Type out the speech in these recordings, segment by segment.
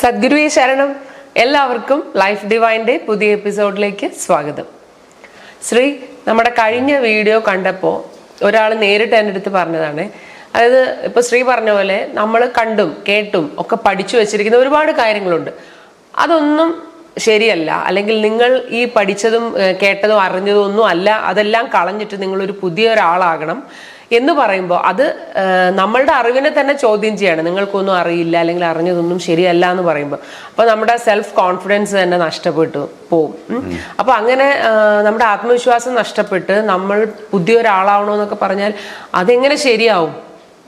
സദ്ഗുരുവെ ശരണം. എല്ലാവർക്കും ലൈഫ് ഡിവൈന്റെ പുതിയ എപ്പിസോഡിലേക്ക് സ്വാഗതം. ശ്രീ നമ്മുടെ കഴിഞ്ഞ വീഡിയോ കണ്ടപ്പോൾ ഒരാൾ നേരിട്ട് എന്റെ അടുത്ത് പറഞ്ഞതാണ്. അതായത് ഇപ്പൊ ശ്രീ പറഞ്ഞ പോലെ നമ്മൾ കണ്ടും കേട്ടും ഒക്കെ പഠിച്ചു വെച്ചിരിക്കുന്ന ഒരുപാട് കാര്യങ്ങളുണ്ട്. അതൊന്നും ശരിയല്ല. അല്ലെങ്കിൽ നിങ്ങൾ ഈ പഠിച്ചതും കേട്ടതും അറിഞ്ഞതും ഒന്നും അല്ല. അതെല്ലാം കളഞ്ഞിട്ട് നിങ്ങൾ ഒരു പുതിയ ഒരാളാകണം. എന്ന് പറയുമ്പോൾ അത് നമ്മളുടെ അറിവിനെ തന്നെ ചോദ്യം ചെയ്യാണ്. നിങ്ങൾക്കൊന്നും അറിയില്ല അല്ലെങ്കിൽ അറിഞ്ഞതൊന്നും ശരിയല്ല എന്ന് പറയുമ്പോൾ അപ്പോൾ നമ്മുടെ സെൽഫ് കോൺഫിഡൻസ് തന്നെ നഷ്ടപ്പെട്ടു പോവും. അപ്പോൾ അങ്ങനെ നമ്മുടെ ആത്മവിശ്വാസം നഷ്ടപ്പെട്ട് നമ്മൾ പുതിയൊരാളാവണമെന്നൊക്കെ പറഞ്ഞാൽ അതെങ്ങനെ ശരിയാവും?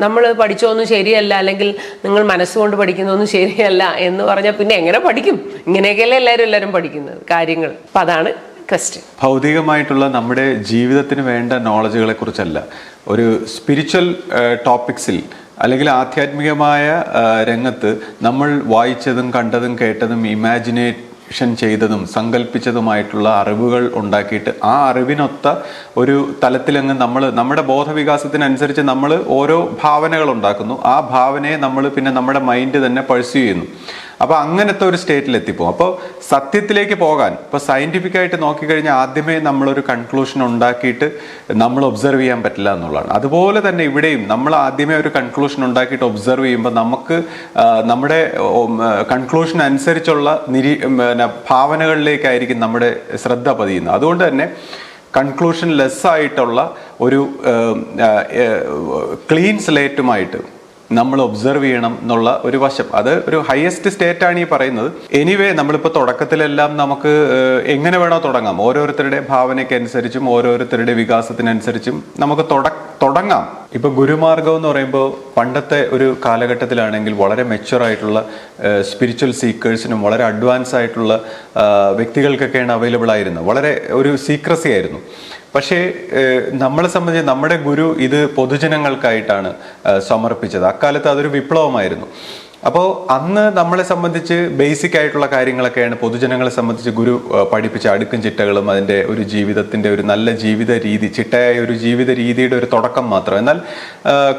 നമ്മൾ പഠിച്ചതൊന്നും ശരിയല്ല അല്ലെങ്കിൽ നിങ്ങൾ മനസ്സുകൊണ്ട് പഠിക്കുന്നതൊന്നും ശരിയല്ല എന്ന് പറഞ്ഞാൽ പിന്നെ എങ്ങനെ പഠിക്കും? ഇങ്ങനെയൊക്കെയല്ലേ എല്ലാവരും എല്ലാവരും പഠിക്കുന്നത് കാര്യങ്ങൾ. അപ്പം അതാണ് ക്വസ്റ്റ്യൻ ഭൗതികമായിട്ടുള്ള നമ്മുടെ ജീവിതത്തിന് വേണ്ട നോളജുകളെ കുറിച്ചല്ല. ഒരു സ്പിരിച്വൽ ടോപ്പിക്സിൽ അല്ലെങ്കിൽ ആധ്യാത്മികമായ രംഗത്ത് നമ്മൾ വായിച്ചതും കണ്ടതും കേട്ടതും ഇമാജിനേഷൻ ചെയ്തതും സങ്കല്പിച്ചതുമായിട്ടുള്ള അറിവുകൾ ഉണ്ടാക്കിയിട്ട് ആ അറിവിനൊത്ത ഒരു തലത്തിലങ്ങ് നമ്മൾ നമ്മുടെ ബോധവികാസത്തിനനുസരിച്ച് നമ്മൾ ഓരോ ഭാവനകൾ ഉണ്ടാക്കുന്നു. ആ ഭാവനയെ നമ്മൾ പിന്നെ നമ്മുടെ മൈൻഡ് തന്നെ പഴ്സ്യൂ ചെയ്യുന്നു. അപ്പൊ അങ്ങനത്തെ ഒരു സ്റ്റേറ്റിൽ എത്തിപ്പോകും. അപ്പോൾ സത്യത്തിലേക്ക് പോകാൻ ഇപ്പോൾ സയന്റിഫിക് ആയിട്ട് നോക്കിക്കഴിഞ്ഞാൽ ആദ്യമേ നമ്മളൊരു കൺക്ലൂഷൻ ഉണ്ടാക്കിയിട്ട് നമ്മൾ ഒബ്സർവ് ചെയ്യാൻ പറ്റില്ല എന്നുള്ളതാണ്. അതുപോലെ തന്നെ ഇവിടെയും നമ്മൾ ആദ്യമേ ഒരു കൺക്ലൂഷൻ ഉണ്ടാക്കിയിട്ട് ഒബ്സർവ് ചെയ്യുമ്പോൾ നമുക്ക് നമ്മുടെ കൺക്ലൂഷൻ അനുസരിച്ചുള്ള നിരീ ഭാവനകളിലേക്കായിരിക്കും നമ്മുടെ ശ്രദ്ധ പതിയുന്നത്. അതുകൊണ്ട് തന്നെ കൺക്ലൂഷൻ ലെസ് ആയിട്ടുള്ള ഒരു ക്ലീൻ സ്ലേറ്റുമായിട്ട് നമ്മൾ ഒബ്സർവ് ചെയ്യണം എന്നുള്ള ഒരു വശം. അത് ഒരു ഹയസ്റ്റ് സ്റ്റേറ്റ് ആണ് ഈ പറയുന്നത്. എനിവേ നമ്മളിപ്പോൾ തുടക്കത്തിലെല്ലാം നമുക്ക് എങ്ങനെ വേണോ തുടങ്ങാം. ഓരോരുത്തരുടെ ഭാവനയ്ക്ക് അനുസരിച്ചും ഓരോരുത്തരുടെ വികാസത്തിനനുസരിച്ചും നമുക്ക് തുടങ്ങാം. ഇപ്പൊ ഗുരുമാർഗം എന്ന് പറയുമ്പോൾ പണ്ടത്തെ ഒരു കാലഘട്ടത്തിലാണെങ്കിൽ വളരെ മെച്ചുവർ ആയിട്ടുള്ള സ്പിരിച്വൽ സീക്കേഴ്സിനും വളരെ അഡ്വാൻസ് ആയിട്ടുള്ള വ്യക്തികൾക്കൊക്കെയാണ് അവൈലബിൾ ആയിരുന്നത്. വളരെ ഒരു സീക്രസി ആയിരുന്നു. പക്ഷേ നമ്മളെ സംബന്ധിച്ച് നമ്മുടെ ഗുരു ഇത് പൊതുജനങ്ങൾക്കായിട്ടാണ് സമർപ്പിച്ചത്. അക്കാലത്ത് അതൊരു വിപ്ലവമായിരുന്നു. അപ്പോൾ അന്ന് നമ്മളെ സംബന്ധിച്ച് ബേസിക് ആയിട്ടുള്ള കാര്യങ്ങളൊക്കെയാണ് പൊതുജനങ്ങളെ സംബന്ധിച്ച് ഗുരു പഠിപ്പിച്ച അടുക്കും ചിട്ടകളും അതിന്റെ ഒരു ജീവിതത്തിന്റെ ഒരു നല്ല ജീവിത രീതി ചിട്ടയായ ഒരു ജീവിത രീതിയുടെ ഒരു തുടക്കം മാത്രം. എന്നാൽ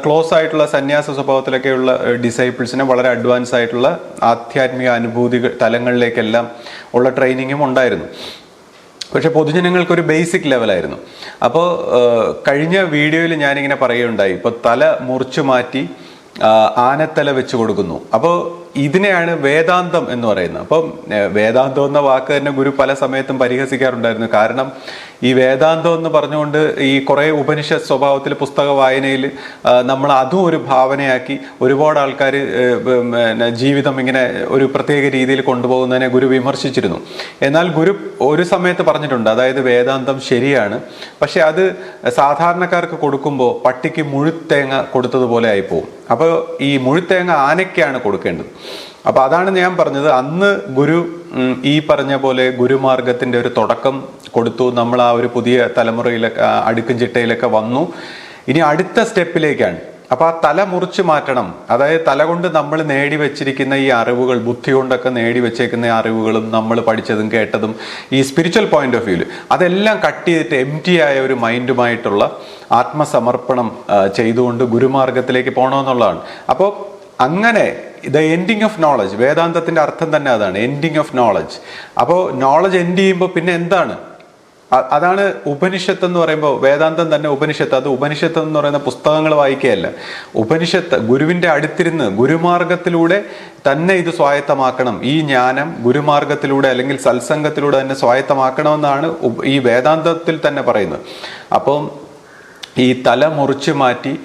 ക്ലോസ് ആയിട്ടുള്ള സന്യാസ സ്വഭാവത്തിലൊക്കെയുള്ള ഡിസൈപ്പിൾസിനെ വളരെ അഡ്വാൻസ് ആയിട്ടുള്ള ആധ്യാത്മിക അനുഭൂതി തലങ്ങളിലേക്കെല്ലാം ഉള്ള ട്രെയിനിങ്ങും ഉണ്ടായിരുന്നു. പക്ഷെ പൊതുജനങ്ങൾക്കൊരു ബേസിക് ലെവലായിരുന്നു. അപ്പോൾ കഴിഞ്ഞ വീഡിയോയിൽ ഞാനിങ്ങനെ പറയുകയുണ്ടായി. ഇപ്പോൾ തല മുറിച്ചു മാറ്റി ആനത്തല വെച്ച് കൊടുക്കുന്നു. അപ്പോൾ ഇതിനെയാണ് വേദാന്തം എന്ന് പറയുന്നത്. അപ്പം വേദാന്തം എന്ന വാക്ക് തന്നെ ഗുരു പല സമയത്തും പരിഹസിക്കാറുണ്ടായിരുന്നു. കാരണം ഈ വേദാന്തം എന്ന് പറഞ്ഞുകൊണ്ട് ഈ കുറേ ഉപനിഷത്ത് സ്വഭാവത്തിൽ പുസ്തക വായനയിൽ നമ്മൾ അതും ഒരു ഭാവനയാക്കി ഒരുപാട് ആൾക്കാർ ജീവിതം ഇങ്ങനെ ഒരു പ്രത്യേക രീതിയിൽ കൊണ്ടുപോകുന്നതിനെ ഗുരു വിമർശിച്ചിരുന്നു. എന്നാൽ ഗുരു ഒരു സമയത്ത് പറഞ്ഞിട്ടുണ്ട് അതായത് വേദാന്തം ശരിയാണ്. പക്ഷെ അത് സാധാരണക്കാർക്ക് കൊടുക്കുമ്പോൾ പട്ടിക്ക് മുഴുത്തേങ്ങ കൊടുത്തതുപോലെ ആയിപ്പോവും. അപ്പോൾ ഈ മുഴുത്തേങ്ങ ആനയ്ക്കാണ് കൊടുക്കേണ്ടത്. അപ്പോൾ അതാണ് ഞാൻ പറഞ്ഞത്. അന്ന് ഗുരു ഈ പറഞ്ഞ പോലെ ഗുരുമാർഗത്തിന്റെ ഒരു തുടക്കം കൊടുത്തു. നമ്മൾ ആ ഒരു പുതിയ തലമുറയിലൊക്കെ അടുക്കും ചിട്ടയിലൊക്കെ വന്നു. ഇനി അടുത്ത സ്റ്റെപ്പിലേക്കാണ്. അപ്പൊ ആ തല മുറിച്ച് മാറ്റണം. അതായത് തല കൊണ്ട് നമ്മൾ നേടി വെച്ചിരിക്കുന്ന ഈ അറിവുകൾ ബുദ്ധി കൊണ്ടൊക്കെ നേടി വെച്ചേക്കുന്ന അറിവുകളും നമ്മൾ പഠിച്ചതും കേട്ടതും ഈ സ്പിരിച്വൽ പോയിന്റ് ഓഫ് വ്യൂൽ അതെല്ലാം കട്ട് ചെയ്തിട്ട് എം ആയ ഒരു മൈൻഡുമായിട്ടുള്ള ആത്മസമർപ്പണം ചെയ്തുകൊണ്ട് ഗുരുമാർഗത്തിലേക്ക് പോകണമെന്നുള്ളതാണ് അപ്പോൾ അങ്ങനെ ദ എൻഡിങ് ഓഫ് നോളജ് വേദാന്തത്തിന്റെ അർത്ഥം തന്നെ അതാണ് എൻഡിങ് ഓഫ് നോളജ് അപ്പോൾ നോളജ് എൻഡ് ചെയ്യുമ്പോൾ പിന്നെ എന്താണ്? അതാണ് ഉപനിഷത്ത് എന്ന് പറയുമ്പോൾ വേദാന്തം തന്നെ ഉപനിഷത്ത്. അത് ഉപനിഷത്ത് എന്ന് പറയുന്ന പുസ്തകങ്ങൾ വായിക്കുകയല്ല. ഉപനിഷത്ത് ഗുരുവിന്റെ അടുത്തിരുന്ന് ഗുരുമാർഗത്തിലൂടെ തന്നെ ഇത് സ്വായത്തമാക്കണം. ഈ ജ്ഞാനം ഗുരുമാർഗത്തിലൂടെ അല്ലെങ്കിൽ സത്സംഗത്തിലൂടെ തന്നെ സ്വായത്തമാക്കണമെന്നാണ് ഈ വേദാന്തത്തിൽ തന്നെ പറയുന്നത്. അപ്പം ഈ തല മുറിച്ചു മാറ്റി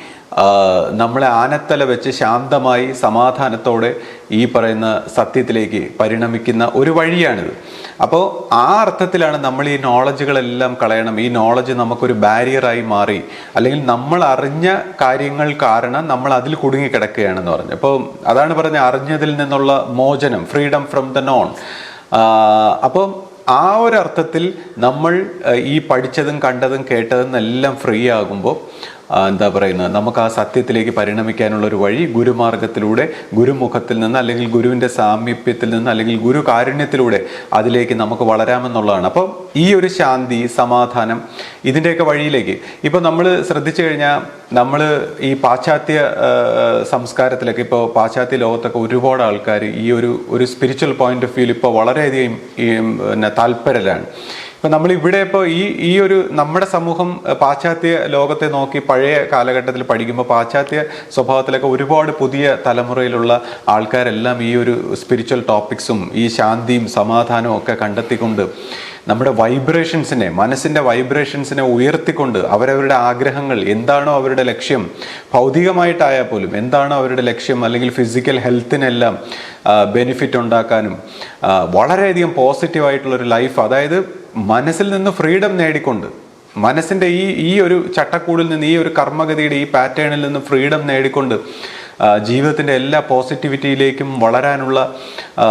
നമ്മളെ ആനത്തല വെച്ച് ശാന്തമായി സമാധാനത്തോടെ ഈ പറയുന്ന സത്യത്തിലേക്ക് പരിണമിക്കുന്ന ഒരു വഴിയാണിത്. അപ്പോൾ ആ അർത്ഥത്തിലാണ് നമ്മൾ ഈ നോളജുകളെല്ലാം കളയണം. ഈ നോളജ് നമുക്കൊരു ബാരിയറായി മാറി. അല്ലെങ്കിൽ നമ്മൾ അറിഞ്ഞ കാര്യങ്ങൾ കാരണം നമ്മൾ അതിൽ കുടുങ്ങിക്കിടക്കുകയാണെന്ന് പറഞ്ഞു. അപ്പോൾ അതാണ് പറഞ്ഞ അറിഞ്ഞതിൽ നിന്നുള്ള മോചനം ഫ്രീഡം ഫ്രം ദ നോൺ അപ്പം ആ ഒരു അർത്ഥത്തിൽ നമ്മൾ ഈ പഠിച്ചതും കണ്ടതും കേട്ടതും എല്ലാം ഫ്രീ ആകുമ്പോൾ എന്താ പറയുന്നത്? നമുക്ക് ആ സത്യത്തിലേക്ക് പരിണമിക്കാനുള്ള ഒരു വഴി ഗുരുമാർഗത്തിലൂടെ ഗുരുമുഖത്തിൽ നിന്ന് അല്ലെങ്കിൽ ഗുരുവിന്റെ സാമീപ്യത്തിൽ നിന്ന് അല്ലെങ്കിൽ ഗുരു കാരുണ്യത്തിലൂടെ അതിലേക്ക് നമുക്ക് വളരാമെന്നുള്ളതാണ്. അപ്പം ഈ ഒരു ശാന്തി സമാധാനം ഇതിന്റെയൊക്കെ വഴിയിലേക്ക്. ഇപ്പോൾ നമ്മൾ ശ്രദ്ധിച്ചു കഴിഞ്ഞാൽ നമ്മൾ ഈ പാശ്ചാത്യ സംസ്കാരത്തിലൊക്കെ ഇപ്പോൾ പാശ്ചാത്യ ലോകത്തൊക്കെ ഒരുപാട് ആൾക്കാർ ഈ ഒരു ഒരു സ്പിരിച്വൽ പോയിന്റ് ഓഫ് വ്യൂ ഇപ്പോൾ വളരെയധികം പിന്നെ താല്പര്യരാണ്. ഇപ്പൊ നമ്മൾ ഇവിടെ ഇപ്പോൾ ഈ ഈ ഒരു നമ്മുടെ സമൂഹം പാശ്ചാത്യ ലോകത്തെ നോക്കി പഴയ കാലഘട്ടത്തിൽ പഠിക്കുമ്പോൾ പാശ്ചാത്യ സ്വഭാവത്തിലൊക്കെ ഒരുപാട് പുതിയ തലമുറയിലുള്ള ആൾക്കാരെല്ലാം ഈ ഒരു സ്പിരിച്വൽ ടോപ്പിക്സും ഈ ശാന്തിയും സമാധാനവും ഒക്കെ കണ്ടെത്തിക്കൊണ്ട് നമ്മുടെ വൈബ്രേഷൻസിനെ മനസ്സിന്റെ വൈബ്രേഷൻസിനെ ഉയർത്തിക്കൊണ്ട് അവരവരുടെ ആഗ്രഹങ്ങൾ എന്താണോ അവരുടെ ലക്ഷ്യം ഭൗതികമായിട്ടായാൽ പോലും എന്താണോ അവരുടെ ലക്ഷ്യം അല്ലെങ്കിൽ ഫിസിക്കൽ ഹെൽത്തിനെല്ലാം ബെനിഫിറ്റ് ഉണ്ടാക്കാനും വളരെയധികം പോസിറ്റീവായിട്ടുള്ളൊരു ലൈഫ് അതായത് മനസ്സിൽ നിന്ന് ഫ്രീഡം നേടിക്കൊണ്ട് മനസ്സിന്റെ ഈ ഈ ഒരു ചട്ടക്കൂടിൽ നിന്ന് ഈ ഒരു കർമ്മഗതിയുടെ ഈ പാറ്റേണിൽ നിന്ന് ഫ്രീഡം നേടിക്കൊണ്ട് ആ, ജീവിതത്തിന്റെ എല്ലാ പോസിറ്റിവിറ്റിയിലേക്കും വളരാനുള്ള ആ,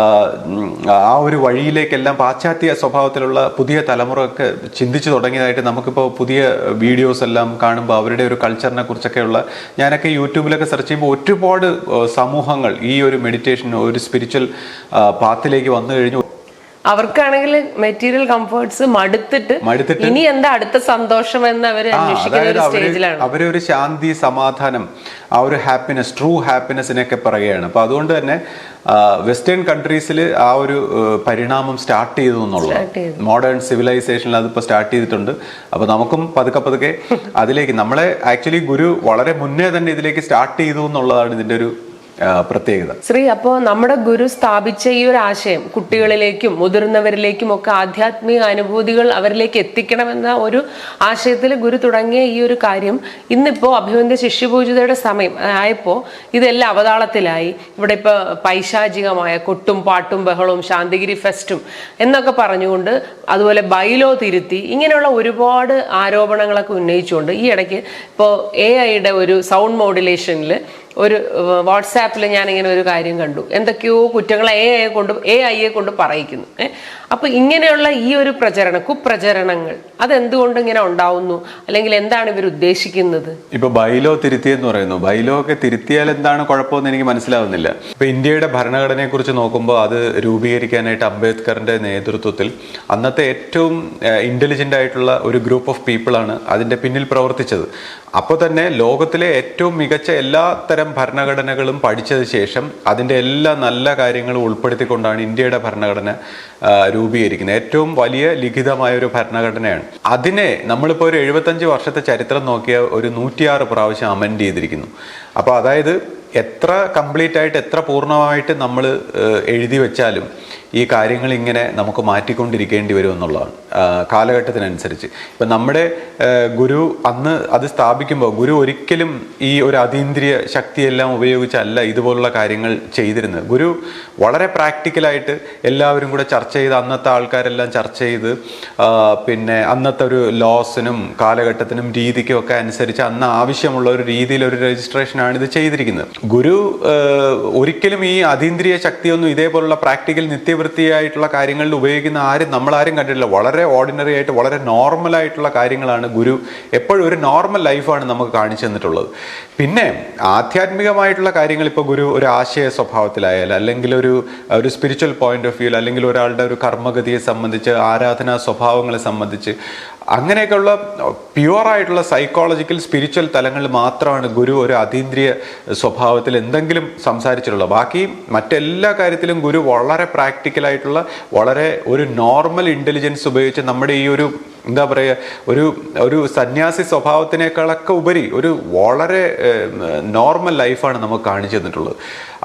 ഒരു വഴിയിലേക്കെല്ലാം പാശ്ചാത്യ സ്വഭാവത്തിലുള്ള പുതിയ തലമുറ ഒക്കെ ചിന്തിച്ചു തുടങ്ങിയതായിട്ട് നമുക്കിപ്പോൾ പുതിയ വീഡിയോസ് എല്ലാം കാണുമ്പോൾ അവരുടെ ഒരു കൾച്ചറിനെ കുറിച്ചൊക്കെയുള്ള ഞാനൊക്കെ യൂട്യൂബിലൊക്കെ സെർച്ച് ചെയ്യുമ്പോൾ ഒരുപാട് സമൂഹങ്ങൾ ഈ ഒരു മെഡിറ്റേഷൻ ഒരു സ്പിരിച്വൽ പാത്തിലേക്ക് വന്നു കഴിഞ്ഞു. അവർക്കാണെങ്കിൽ മെറ്റീരിയൽ കംഫേർട്സ് മടുത്തിട്ട് മടുത്തിട്ട് ഇനി എന്താ അടുത്ത സന്തോഷം എന്ന് അവർ ആ, അന്വേഷിക്കുന്ന ഒരു സ്റ്റേജിലാണ് അവരെ ഒരു ശാന്തി സമാധാനം ആ ഒരു ഹാപ്പിനെസ് ട്രൂ ഹാപ്പിനെസ്സിനൊക്കെ പറയുകയാണ്. അപ്പൊ അതുകൊണ്ട് തന്നെ വെസ്റ്റേൺ കൺട്രീസിൽ ആ ഒരു പരിണാമം സ്റ്റാർട്ട് ചെയ്തു എന്നുള്ളത് മോഡേൺ സിവിലൈസേഷനിൽ അതിപ്പോൾ സ്റ്റാർട്ട് ചെയ്തിട്ടുണ്ട്. അപ്പോൾ നമുക്കും പതുക്കെ പതുക്കെ അതിലേക്ക് നമ്മളെ ആക്ച്വലി ഗുരു വളരെ മുന്നേ തന്നെ ഇതിലേക്ക് സ്റ്റാർട്ട് ചെയ്തു എന്നുള്ളതാണ് ഇതിന്റെ ഒരു പ്രത്യേകത. ശ്രീ അപ്പോ നമ്മുടെ ഗുരു സ്ഥാപിച്ച ഈ ഒരു ആശയം കുട്ടികളിലേക്കും മുതിർന്നവരിലേക്കും ഒക്കെ ആധ്യാത്മിക അനുഭൂതികൾ അവരിലേക്ക് എത്തിക്കണമെന്ന ഒരു ആശയത്തിൽ ഗുരു തുടങ്ങിയ ഈ ഒരു കാര്യം ഇന്നിപ്പോ അഭിമന്യ ശിഷ്യപൂജിതയുടെ സമയം ആയപ്പോ ഇതെല്ലാം അവതാളത്തിലായി. ഇവിടെ ഇപ്പൊ പൈശാചികമായ കൊട്ടും പാട്ടും ബഹളവും ശാന്തിഗിരി ഫെസ്റ്റും എന്നൊക്കെ പറഞ്ഞുകൊണ്ട് അതുപോലെ ബൈലോ തിരുത്തി ഇങ്ങനെയുള്ള ഒരുപാട് ആരോപണങ്ങളൊക്കെ ഉന്നയിച്ചുകൊണ്ട് ഈ ഇടയ്ക്ക് ഇപ്പോ എ ഐയുടെ ഒരു സൗണ്ട് മോഡുലേഷനിൽ ഒരു വാട്സാപ്പിൽ ഞാൻ ഇങ്ങനെ ഒരു കാര്യം കണ്ടു. എന്തൊക്കെയോ കുറ്റങ്ങൾ എ ഐയെ കൊണ്ട് എ ഐയെ കൊണ്ട് പറയിക്കുന്നു. അപ്പോൾ അപ്പൊ ഇങ്ങനെയുള്ള ഈ ഒരു പ്രചരണം കുപ്രചരണങ്ങൾ അതെന്തുകൊണ്ട് ഇങ്ങനെ ഉണ്ടാവുന്നു? അല്ലെങ്കിൽ എന്താണ് ഇവർ ഉദ്ദേശിക്കുന്നത്? ഇപ്പൊ ബൈലോ തിരുത്തിയെന്ന് പറയുന്നു. ബൈലോ ഒക്കെ തിരുത്തിയാൽ എന്താണ് കുഴപ്പമെന്ന് എനിക്ക് മനസ്സിലാവുന്നില്ല. ഇപ്പൊ ഇന്ത്യയുടെ ഭരണഘടനയെ കുറിച്ച് നോക്കുമ്പോൾ അത് രൂപീകരിക്കാനായിട്ട് അംബേദ്കറിന്റെ നേതൃത്വത്തിൽ അന്നത്തെ ഏറ്റവും ഇന്റലിജന്റ് ആയിട്ടുള്ള ഒരു ഗ്രൂപ്പ് ഓഫ് പീപ്പിൾ ആണ് അതിന്റെ പിന്നിൽ പ്രവർത്തിച്ചത്. അപ്പോൾ തന്നെ ലോകത്തിലെ ഏറ്റവും മികച്ച എല്ലാ തരം ഭരണഘടനകളും പഠിച്ചത് ശേഷം അതിന്റെ എല്ലാ നല്ല കാര്യങ്ങളും ഉൾപ്പെടുത്തിക്കൊണ്ടാണ് ഇന്ത്യയുടെ ഭരണഘടന രൂപീകരിക്കുന്നത്. ഏറ്റവും വലിയ ലിഖിതമായ ഒരു ഭരണഘടനയാണ്. അതിനെ നമ്മളിപ്പോൾ ഒരു എഴുപത്തഞ്ച് വർഷത്തെ ചരിത്രം നോക്കിയ ഒരു നൂറ്റിയാറ് പ്രാവശ്യം അമെൻഡ് ചെയ്തിരിക്കുന്നു. അപ്പോൾ അതായത് എത്ര കംപ്ലീറ്റ് ആയിട്ട് എത്ര പൂർണമായിട്ട് നമ്മൾ എഴുതി വെച്ചാലും ഈ കാര്യങ്ങൾ ഇങ്ങനെ നമുക്ക് മാറ്റിക്കൊണ്ടിരിക്കേണ്ടി വരും എന്നുള്ളതാണ്. കാലഘട്ടത്തിനനുസരിച്ച്. ഇപ്പം നമ്മുടെ ഗുരു അന്ന് അത് സ്ഥാപിക്കുമ്പോൾ ഗുരു ഒരിക്കലും ഈ ഒരു അതീന്ദ്രിയ ശക്തിയെല്ലാം ഉപയോഗിച്ചല്ല ഇതുപോലുള്ള കാര്യങ്ങൾ ചെയ്തിരുന്നത്. ഗുരു വളരെ പ്രാക്ടിക്കലായിട്ട് എല്ലാവരും കൂടെ ചർച്ച ചെയ്ത് അന്നത്തെ ആൾക്കാരെല്ലാം ചർച്ച ചെയ്ത് പിന്നെ അന്നത്തെ ഒരു ലോസിനും കാലഘട്ടത്തിനും രീതിക്കും ഒക്കെ അനുസരിച്ച് അന്ന് ആവശ്യമുള്ള ഒരു രീതിയിൽ ഒരു രജിസ്ട്രേഷനാണ് ഇത് ചെയ്തിരിക്കുന്നത്. ഗുരു ഒരിക്കലും ഈ അതീന്ദ്രിയ ശക്തിയൊന്നും ഇതേപോലുള്ള പ്രാക്ടിക്കൽ നിത്യവൃത്തിയായിട്ടുള്ള കാര്യങ്ങളിൽ ഉപയോഗിക്കുന്ന ആരും നമ്മളാരും കണ്ടിട്ടില്ല. വളരെ ഓർഡിനറി ആയിട്ട് വളരെ നോർമൽ ആയിട്ടുള്ള കാര്യങ്ങളാണ് ഗുരു എപ്പോഴും ഒരു നോർമൽ ലൈഫാണ് നമുക്ക് കാണിച്ചു തന്നിട്ടുള്ളത്. പിന്നെ ആധ്യാത്മികമായിട്ടുള്ള കാര്യങ്ങൾ ഇപ്പോൾ ഗുരു ഒരു ആശയ സ്വഭാവത്തിലായാലും അല്ലെങ്കിൽ ഒരു ഒരു സ്പിരിച്വൽ പോയിന്റ് ഓഫ് വ്യൂ അല്ലെങ്കിൽ ഒരാളുടെ ഒരു കർമ്മഗതിയെ സംബന്ധിച്ച് ആരാധനാ സ്വഭാവങ്ങളെ സംബന്ധിച്ച് അങ്ങനെയൊക്കെയുള്ള പ്യുവറായിട്ടുള്ള സൈക്കോളജിക്കൽ സ്പിരിച്വൽ തലങ്ങളിൽ മാത്രമാണ് ഗുരു ഒരു അതീന്ദ്രിയ സ്വഭാവത്തിൽ എന്തെങ്കിലും സംസാരിച്ചിട്ടുള്ളത്. ബാക്കി മറ്റെല്ലാ കാര്യത്തിലും ഗുരു വളരെ പ്രാക്ടിക്കലായിട്ടുള്ള വളരെ ഒരു നോർമൽ ഇന്റലിജൻസ് ഉപയോഗിച്ച് നമ്മുടെ ഈ ഒരു എന്താ പറയുക ഒരു ഒരു സന്യാസി സ്വഭാവത്തിനേക്കാളൊക്കെ ഉപരി ഒരു വളരെ നോർമൽ ലൈഫാണ് നമുക്ക് കാണിച്ചു തന്നിട്ടുള്ളത്.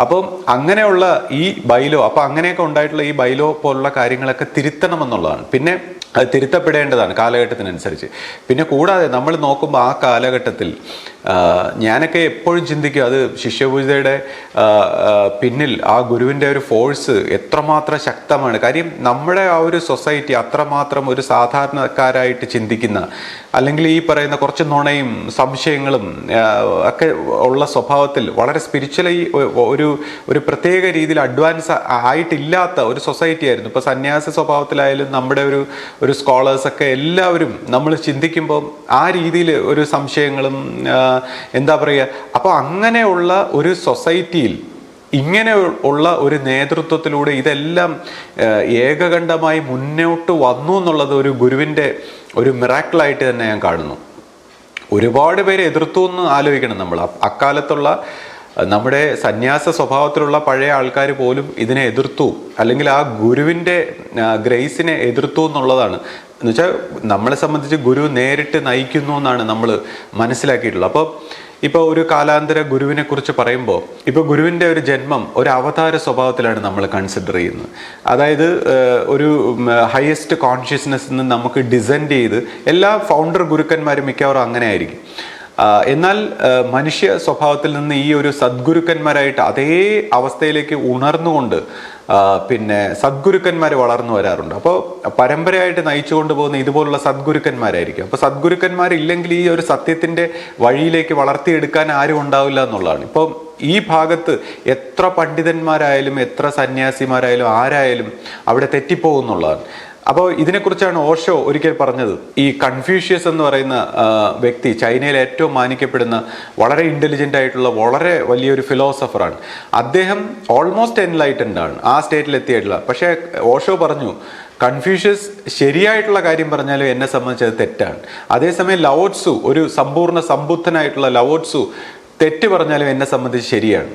അപ്പം അങ്ങനെയുള്ള ഈ ബൈലോ അപ്പം അങ്ങനെയൊക്കെ ഉണ്ടായിട്ടുള്ള ഈ ബൈലോ പോലുള്ള കാര്യങ്ങളൊക്കെ തിരുത്തണമെന്നുള്ളതാണ്. പിന്നെ അത് തിരുത്തപ്പെടേണ്ടതാണ് കാലഘട്ടത്തിനനുസരിച്ച്. പിന്നെ കൂടാതെ നമ്മൾ നോക്കുമ്പോൾ ആ കാലഘട്ടത്തിൽ ഞാനൊക്കെ എപ്പോഴും ചിന്തിക്കും അത് ശിഷ്യപൂജയുടെ പിന്നിൽ ആ ഗുരുവിന്റെ ഒരു ഫോഴ്സ് എത്രമാത്രം ശക്തമാണ്. കാര്യം നമ്മുടെ ആ ഒരു സൊസൈറ്റി അത്രമാത്രം ഒരു സാധാരണക്കാരായിട്ട് ചിന്തിക്കുന്ന അല്ലെങ്കിൽ ഈ പറയുന്ന കുറച്ച് നുണയും സംശയങ്ങളും ഒക്കെ ഉള്ള സ്വഭാവത്തിൽ വളരെ സ്പിരിച്വലി ഒരു ഒരു പ്രത്യേക രീതിയിൽ അഡ്വാൻസ് ആയിട്ടില്ലാത്ത ഒരു സൊസൈറ്റി ആയിരുന്നു. ഇപ്പോൾ സന്യാസ സ്വഭാവത്തിലായാലും നമ്മുടെ ഒരു ഒരു സ്കോളേഴ്സൊക്കെ എല്ലാവരും നമ്മൾ ചിന്തിക്കുമ്പോൾ ആ രീതിയിൽ ഒരു സംശയങ്ങളും എന്താ പറയുക അപ്പോൾ അങ്ങനെയുള്ള ഒരു സൊസൈറ്റിയിൽ ഇങ്ങനെ ഉള്ള ഒരു നേതൃത്വത്തിലൂടെ ഇതെല്ലാം ഏകകണ്ഠമായി മുന്നോട്ട് വന്നു എന്നുള്ളത് ഒരു ഗുരുവിന്റെ ഒരു മിറാക്കിളായിട്ട് തന്നെ ഞാൻ കാണുന്നു. ഒരുപാട് പേര് എതിർത്തു എന്ന് ആലോചിക്കണം നമ്മൾ. അക്കാലത്തുള്ള നമ്മുടെ സന്യാസ സ്വഭാവത്തിലുള്ള പഴയ ആൾക്കാർ പോലും ഇതിനെ എതിർത്തു. അല്ലെങ്കിൽ ആ ഗുരുവിന്റെ ഗ്രേസിനെ എതിർത്തു എന്നുള്ളതാണ്. എന്നുവെച്ചാൽ നമ്മളെ സംബന്ധിച്ച് ഗുരു നേരിട്ട് നയിക്കുന്നു എന്നാണ് നമ്മൾ മനസ്സിലാക്കിയിട്ടുള്ളത്. അപ്പോൾ ഇപ്പോൾ ഒരു കാലാന്തര ഗുരുവിനെ കുറിച്ച് പറയുമ്പോൾ ഇപ്പോൾ ഗുരുവിന്റെ ഒരു ജന്മം ഒരു അവതാര സ്വഭാവത്തിലാണ് നമ്മൾ കൺസിഡർ ചെയ്യുന്നത്. അതായത് ഒരു ഹയസ്റ്റ് കോൺഷ്യസ്നെസ് നിന്ന് നമുക്ക് ഡിസെൻഡ് ചെയ്ത് എല്ലാ ഫൗണ്ടർ ഗുരുക്കന്മാരും മിക്കവാറും അങ്ങനെ ആയിരിക്കും. എന്നാൽ മനുഷ്യ സ്വഭാവത്തിൽ നിന്ന് ഈ ഒരു സദ്ഗുരുക്കന്മാരായിട്ട് അതേ അവസ്ഥയിലേക്ക് ഉണർന്നുകൊണ്ട് പിന്നെ സദ്ഗുരുക്കന്മാർ വളർന്നു വരാറുണ്ട്. അപ്പോൾ പരമ്പരയായിട്ട് നയിച്ചു കൊണ്ടുപോകുന്ന ഇതുപോലുള്ള സദ്ഗുരുക്കന്മാരായിരിക്കും. അപ്പോൾ സദ്ഗുരുക്കന്മാരില്ലെങ്കിൽ ഈ ഒരു സത്യത്തിന്റെ വഴിയിലേക്ക് വളർത്തിയെടുക്കാൻ ആരും ഉണ്ടാവില്ല എന്നുള്ളതാണ്. ഇപ്പോൾ ഈ ഭാഗത്ത് എത്ര പണ്ഡിതന്മാരായാലും എത്ര സന്യാസിമാരായാലും ആരായാലും അവിടെ തെറ്റിപ്പോകുന്നുള്ളതാണ് അപ്പോൾ ഇതിനെക്കുറിച്ചാണ് ഓഷോ ഒരിക്കൽ പറഞ്ഞത്. ഈ കൺഫ്യൂഷ്യസ് എന്ന് പറയുന്ന വ്യക്തി ചൈനയിൽ ഏറ്റവും മാനിക്കപ്പെടുന്ന വളരെ ഇന്റലിജന്റ് ആയിട്ടുള്ള വളരെ വലിയൊരു ഫിലോസഫറാണ് അദ്ദേഹം ഓൾമോസ്റ്റ് എൻലൈറ്റൻഡ് ആണ് ആ സ്റ്റേറ്റിൽ എത്തിയിട്ടുള്ള. പക്ഷേ ഓഷോ പറഞ്ഞു കൺഫ്യൂഷ്യസ് ശരിയായിട്ടുള്ള കാര്യം പറഞ്ഞാലും എന്നെ സംബന്ധിച്ച് അത് തെറ്റാണ്. അതേസമയം ലവോട്സു ഒരു സമ്പൂർണ സമ്പുദ്ധനായിട്ടുള്ള ലവോട്സു തെറ്റ് പറഞ്ഞാലും എന്നെ സംബന്ധിച്ച് ശരിയാണ്.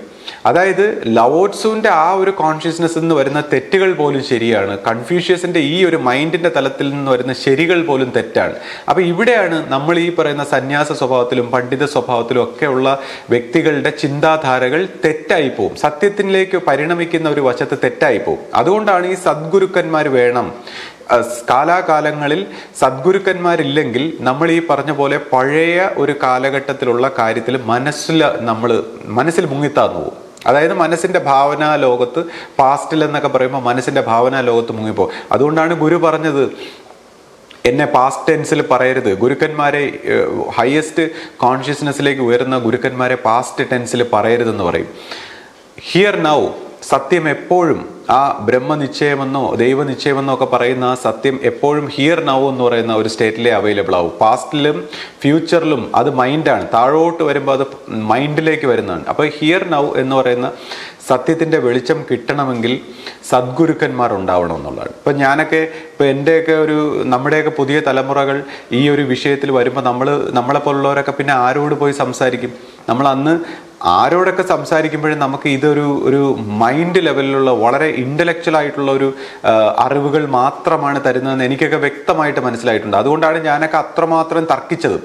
അതായത് ലവോട്സുവിന്റെ ആ ഒരു കോൺഷ്യസ്നെസ് നിന്ന് വരുന്ന തെറ്റുകൾ പോലും ശരിയാണ്. കൺഫ്യൂഷ്യസിന്റെ ഈ ഒരു മൈൻഡിന്റെ തലത്തിൽ നിന്ന് വരുന്ന ശരികൾ പോലും തെറ്റാണ്. അപ്പോൾ ഇവിടെയാണ് നമ്മൾ ഈ പറയുന്ന സന്യാസ സ്വഭാവത്തിലും പണ്ഡിത സ്വഭാവത്തിലും ഒക്കെ ഉള്ള വ്യക്തികളുടെ ചിന്താധാരകൾ തെറ്റായി പോകും സത്യത്തിലേക്ക് പരിണമിക്കുന്ന ഒരു വശത്ത് തെറ്റായി പോകും അതുകൊണ്ടാണ് ഈ സദ്ഗുരുക്കന്മാർ വേണം കാലാകാലങ്ങളിൽ സദ്ഗുരുക്കന്മാരില്ലെങ്കിൽ നമ്മൾ ഈ പറഞ്ഞ പോലെ പഴയ ഒരു കാലഘട്ടത്തിലുള്ള കാര്യത്തിൽ മനസ്സിൽ നമ്മൾ മനസ്സിൽ മുങ്ങിത്താന്നു പോകും. അതായത് മനസ്സിന്റെ ഭാവനാ ലോകത്ത് പാസ്റ്റിൽ എന്നൊക്കെ പറയുമ്പോൾ മനസ്സിന്റെ ഭാവനാ ലോകത്ത് മുങ്ങിപ്പോകും. അതുകൊണ്ടാണ് ഗുരു പറഞ്ഞത് എന്നെ പാസ്റ്റ് ടെൻസിൽ പറയരുത്. ഗുരുക്കന്മാരെ ഹയസ്റ്റ് കോൺഷ്യസ്നെസ്സിലേക്ക് ഉയരുന്ന ഗുരുക്കന്മാരെ പാസ്റ്റ് ടെൻസിൽ പറയരുതെന്ന് പറയും. ഹിയർ നൗ സത്യം എപ്പോഴും ആ ബ്രഹ്മനിശ്ചയമെന്നോ ദൈവനിശ്ചയമെന്നോ ഒക്കെ പറയുന്ന ആ സത്യം എപ്പോഴും ഹിയർ നൗ എന്ന് പറയുന്ന ഒരു സ്റ്റേറ്റിലേ അവൈലബിൾ ആവും. പാസ്റ്റിലും ഫ്യൂച്ചറിലും അത് മൈൻഡാണ് താഴോട്ട് വരുമ്പോൾ അത് മൈൻഡിലേക്ക് വരുന്നതാണ്. അപ്പോൾ ഹിയർ നൗ എന്ന് പറയുന്ന സത്യത്തിന്റെ വെളിച്ചം കിട്ടണമെങ്കിൽ സദ്ഗുരുക്കന്മാർ ഉണ്ടാവണം എന്നുള്ളതാണ്. ഇപ്പം ഞാനൊക്കെ ഇപ്പം എന്റെയൊക്കെ ഒരു നമ്മുടെയൊക്കെ പുതിയ തലമുറകൾ ഈ ഒരു വിഷയത്തിൽ വരുമ്പോൾ നമ്മൾ നമ്മളെ പോലുള്ളവരൊക്കെ പിന്നെ ആരോട് പോയി സംസാരിക്കും? നമ്മൾ അന്ന് ആരോടൊക്കെ സംസാരിക്കുമ്പോഴും നമുക്ക് ഇതൊരു ഒരു മൈൻഡ് ലെവലിലുള്ള വളരെ ഇന്റലക്ച്വൽ ആയിട്ടുള്ള ഒരു അറിവുകൾ മാത്രമാണ് തരുന്നതെന്ന് എനിക്കൊക്കെ വ്യക്തമായിട്ട് മനസ്സിലായിട്ടുണ്ട്. അതുകൊണ്ടാണ് ഞാനൊക്കെ അത്രമാത്രം തർക്കിച്ചത്.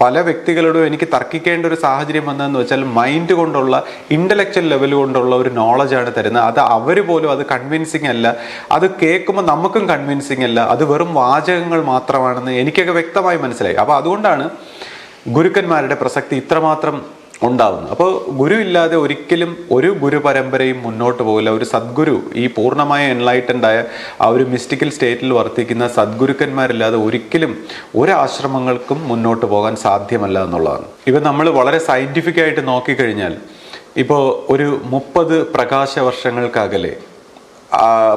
പല വ്യക്തികളോടും എനിക്ക് തർക്കിക്കേണ്ട ഒരു സാഹചര്യം വന്നതെന്ന് വെച്ചാൽ മൈൻഡ് കൊണ്ടുള്ള ഇന്റലക്ച്വൽ ലെവൽ കൊണ്ടുള്ള ഒരു നോളജാണ് തരുന്നത്. അത് അവർ പോലും അത് കൺവിൻസിങ് അല്ല. അത് കേൾക്കുമ്പോൾ നമുക്കും കൺവിൻസിങ് അല്ല. അത് വെറും വാചകങ്ങൾ മാത്രമാണെന്ന് എനിക്കൊക്കെ വ്യക്തമായി മനസ്സിലായി. അപ്പോൾ അതുകൊണ്ടാണ് ഗുരുക്കന്മാരുടെ പ്രസക്തി ഇത്രമാത്രം ഉണ്ടാവുന്നു. അപ്പോൾ ഗുരു ഇല്ലാതെ ഒരിക്കലും ഒരു ഗുരു പരമ്പരയും മുന്നോട്ട് പോകില്ല. ഒരു സദ്ഗുരു ഈ പൂർണമായ എൻലൈറ്റൻഡ് ആയ ആ ഒരു മിസ്റ്റിക്കൽ സ്റ്റേറ്റിൽ വർത്തിക്കുന്ന സദ്ഗുരുക്കന്മാരില്ലാതെ ഒരിക്കലും ഒരു ആശ്രമങ്ങൾക്കും മുന്നോട്ട് പോകാൻ സാധ്യമല്ല എന്നുള്ളതാണ്. ഇപ്പം നമ്മൾ വളരെ സയന്റിഫിക് ആയിട്ട് നോക്കിക്കഴിഞ്ഞാൽ ഇപ്പോൾ ഒരു മുപ്പത് പ്രകാശ വർഷങ്ങൾക്കകലെ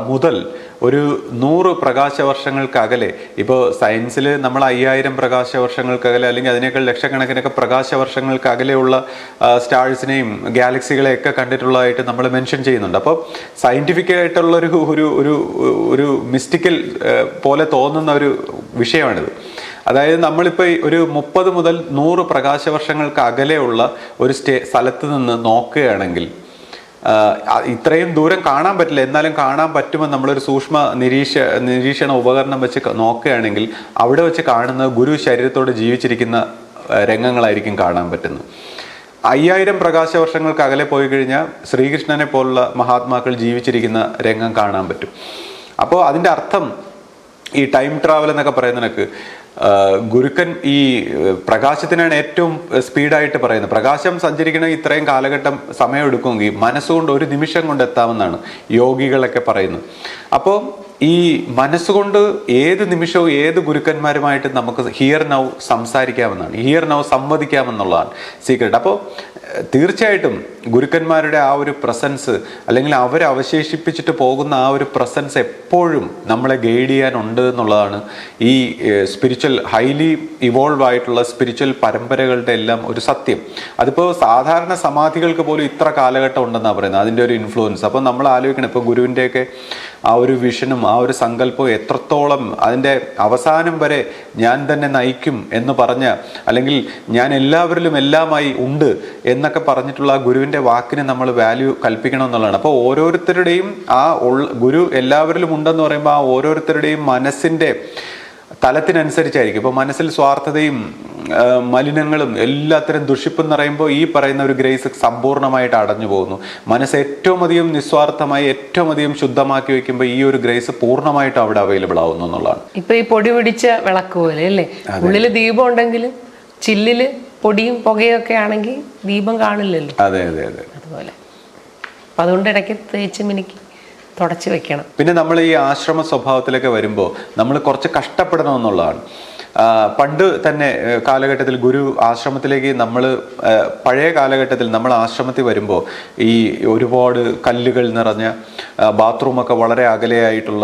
മുതൽ ഒരു നൂറ് പ്രകാശ വർഷങ്ങൾക്ക് അകലെ ഇപ്പോൾ സയൻസിൽ നമ്മൾ അയ്യായിരം പ്രകാശ വർഷങ്ങൾക്ക് അകലെ അല്ലെങ്കിൽ അതിനേക്കാൾ ലക്ഷക്കണക്കിനൊക്കെ പ്രകാശ വർഷങ്ങൾക്ക് അകലെയുള്ള ആ, സ്റ്റാഴ്സിനെയും ഗാലക്സികളെയൊക്കെ കണ്ടിട്ടുള്ളതായിട്ട് നമ്മൾ മെൻഷൻ ചെയ്യുന്നുണ്ട്. അപ്പോൾ സയന്റിഫിക് ആയിട്ടുള്ള ഒരു ഒരു ഒരു ഒരു മിസ്റ്റിക്കൽ പോലെ തോന്നുന്ന ഒരു വിഷയമാണിത്. അതായത് നമ്മളിപ്പോൾ ഒരു മുപ്പത് മുതൽ നൂറ് പ്രകാശ വർഷങ്ങൾക്ക് അകലെയുള്ള ഒരു സ്റ്റേ സ്ഥലത്ത് നിന്ന് നോക്കുകയാണെങ്കിൽ ഇത്രയും ദൂരം കാണാൻ പറ്റില്ല. എന്നാലും കാണാൻ പറ്റുമെന്ന് നമ്മളൊരു സൂക്ഷ്മ നിരീക്ഷ നിരീക്ഷണ ഉപകരണം വെച്ച് നോക്കുകയാണെങ്കിൽ അവിടെ വെച്ച് കാണുന്ന ഗുരു ശരീരത്തോട് ജീവിച്ചിരിക്കുന്ന രംഗങ്ങളായിരിക്കും കാണാൻ പറ്റുന്നത്. അയ്യായിരം പ്രകാശ വർഷങ്ങൾക്ക് അകലെ പോയി കഴിഞ്ഞാൽ ശ്രീകൃഷ്ണനെ പോലുള്ള മഹാത്മാക്കൾ ജീവിച്ചിരിക്കുന്ന രംഗം കാണാൻ പറ്റും. അപ്പോൾ അതിന്റെ അർത്ഥം ഈ ടൈം ട്രാവൽ എന്നൊക്കെ പറയുന്നതിനൊക്കെ ഗുരുക്കൻ ഈ പ്രകാശത്തിനാണ് ഏറ്റവും സ്പീഡായിട്ട് പറയുന്നത്. പ്രകാശം സഞ്ചരിക്കണ ഇത്രയും കാലഘട്ടം സമയം എടുക്കുമെങ്കിൽ മനസ്സുകൊണ്ട് ഒരു നിമിഷം കൊണ്ട് എത്താമെന്നാണ് യോഗികളൊക്കെ പറയുന്നത്. അപ്പോൾ ഈ മനസ്സുകൊണ്ട് ഏത് നിമിഷവും ഏത് ഗുരുക്കന്മാരുമായിട്ട് നമുക്ക് ഹിയർ നൗ സംസാരിക്കാമെന്നാണ്. ഹിയർ നൗ സംവദിക്കാമെന്നുള്ളതാണ് സീക്രട്ട് അപ്പോൾ തീർച്ചയായിട്ടും ഗുരുക്കന്മാരുടെ ആ ഒരു പ്രസൻസ് അല്ലെങ്കിൽ അവരെ അവശേഷിപ്പിച്ചിട്ട് പോകുന്ന ആ ഒരു പ്രസൻസ് എപ്പോഴും നമ്മളെ ഗൈഡ് ചെയ്യാനുണ്ട് എന്നുള്ളതാണ് ഈ സ്പിരിച്വൽ ഹൈലി ഇവോൾവ് ആയിട്ടുള്ള സ്പിരിച്വൽ പരമ്പരകളുടെ എല്ലാം ഒരു സത്യം. അതിപ്പോൾ സാധാരണ സമാധികൾക്ക് പോലും ഇത്ര കാലഘട്ടം ഉണ്ടെന്നാണ് പറയുന്നത്. അതിന്റെ ഒരു ഇൻഫ്ലുവൻസ് അപ്പോൾ നമ്മൾ ആലോചിക്കണം. ഇപ്പോൾ ഗുരുവിന്റെയൊക്കെ ആ ഒരു വിഷനും ആ ഒരു സങ്കല്പവും എത്രത്തോളം അതിന്റെ അവസാനം വരെ ഞാൻ തന്നെ നയിക്കും എന്ന് പറഞ്ഞ അല്ലെങ്കിൽ ഞാൻ എല്ലാവരിലും എല്ലാമായി ഉണ്ട് എന്നൊക്കെ പറഞ്ഞിട്ടുള്ള ആ ഗുരുവിന്റെ വാക്കിന് നമ്മൾ വാല്യൂ കൽപ്പിക്കണം എന്നുള്ളതാണ്. അപ്പോൾ ഓരോരുത്തരുടെയും ആ ഗുരു എല്ലാവരിലും ഉണ്ടെന്ന് പറയുമ്പോൾ ആ ഓരോരുത്തരുടെയും മനസ്സിന്റെ തലത്തിനനുസരിച്ചായിരിക്കും. ഇപ്പോൾ മനസ്സിൽ സ്വാർത്ഥതയും മലിനങ്ങളും എല്ലാത്തരം ദുഷിപ്പും നിറയുമ്പോൾ ഈ പറയുന്ന ഒരു ഗ്രേസ് സമ്പൂർണമായിട്ട് അടഞ്ഞു പോകുന്നു. മനസ്സ് ഏറ്റവും അധികം നിസ്വാർത്ഥമായി ഏറ്റവും അധികം ശുദ്ധമാക്കി വെക്കുമ്പോൾ ഈ ഒരു ഗ്രേസ് പൂർണമായിട്ട് അവിടെ അവൈലബിൾ ആവുന്നു എന്നുള്ളതാണ്. ഇപ്പൊ ഈ പൊടി പിടിച്ച വിളക്ക് പോലെ അല്ലേ? ഉള്ളിൽ ദീപം ഉണ്ടെങ്കിലും ചില്ലിൽ പൊടിയും പുകയും ഒക്കെ ആണെങ്കിൽ ദീപം കാണില്ലല്ലോ. അതെ അതെ അതെ. അതുപോലെ. അപ്പൊ അതുകൊണ്ട് ഇടയ്ക്ക് തേച്ച് മിനുക്കി. തുടച്ച് വെക്കണം. പിന്നെ നമ്മൾ ഈ ആശ്രമ സ്വഭാവത്തിലൊക്കെ വരുമ്പോൾ നമ്മൾ കുറച്ച് കഷ്ടപ്പെടണം എന്നുള്ളതാണ് പണ്ട് തന്നെ കാലഘട്ടത്തിൽ ഗുരു ആശ്രമത്തിലേക്ക് നമ്മൾ പഴയ കാലഘട്ടത്തിൽ നമ്മൾ ആശ്രമത്തിൽ വരുമ്പോൾ ഈ ഒരുപാട് കല്ലുകൾ നിറഞ്ഞ ബാത്റൂമൊക്കെ വളരെ അകലെയായിട്ടുള്ള